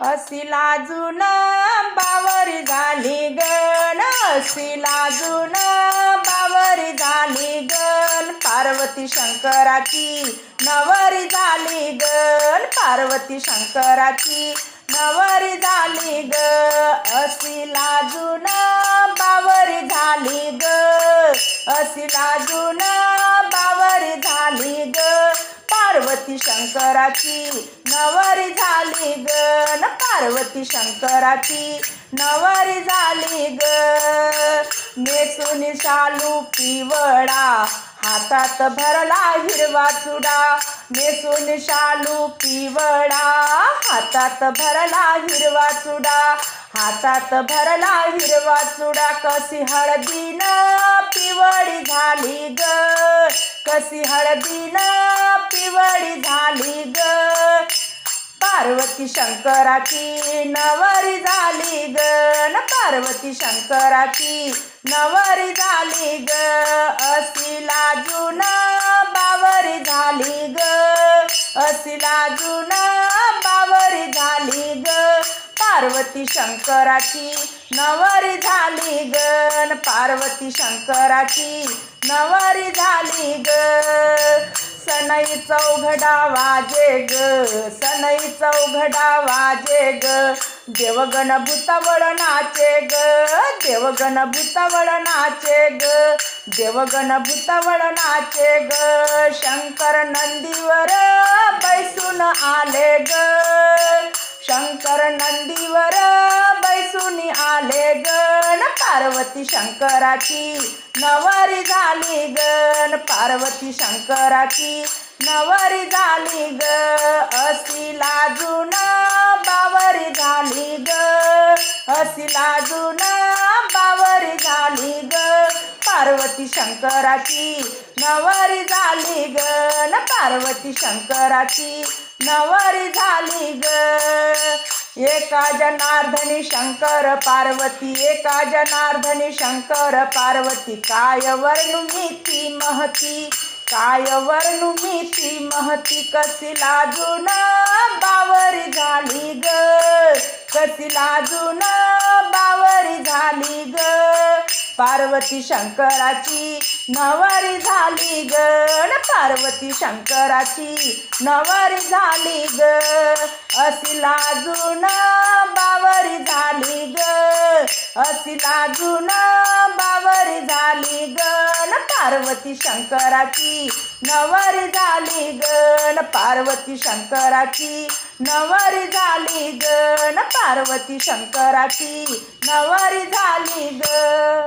अशी लाजून बावरी झाली गण अशी लाजून बावरी झाली गण. पार्वती शंकराची नवरी झाली गण पार्वती शंकराची नवरी झाली ग अशी लाजून बावरी झाली ग अशी लाजून बावरी झाली ग पार्वती शंकराची नवरी झाली ग पार्वती शंकराची नवरी झाली ग. नेसून शालू पिवळा हातात भरला हिरवा चुडा. नेसून शालू पिवळा हातात भरला हिरवा चुडा. हातात भरला हिरवा चुडा कशी हळदीन पिवळी झाली ग. कशी हळदीन पिवळी झाली ग. पार्वती शंकराची नवरी झाली ग. न पार्वती शंकराची नवरी झाली ग. अशी लाजून पार्वती शंकराची नवरी झाली ग पार्वती शंकराची नवरी झाली ग. सनई चौघडा वाजे ग. सनई चौघडा वाजे ग. देवगण भूतावळ नाचे ग. देवगण भूतावळ नाचे ग. देवगण भूतावळ नाचे ग. शंकर नंदीवर बैसून आले ग. शंकर नंदीवर बैसुनी आले गण पार्वती शंकराची. नवारी झाली गण पार्वती शंकराची. नवारी झाली ग असी लाजून बावरी झाली ग. असी लाजून बावरी झाली ग पार्वती शंकराची. नवारी झाली ग न पार्वती शंकराची. नवारी झाली ग एका जनार्दनी शंकर पार्वती एका जनार्दनी शंकर पार्वती काय वर्णू मी ती महती काय वर्णू मी ती महती कशी लाजून बावरी झाली ग? कशी लाजून बावरी झाली ग? पार्वती शंकराची नवारी झाली ग. पार्वती शंकराची नवारी झाली ग. अशी लाजून बावरी झाली ग. अशी लाजून बावरी झाली ग. पार्वती शंकराची नवारी झाली ग. पार्वती शंकराची नवारी झाली ग. पार्वती शंकराची नवारी झाली ग.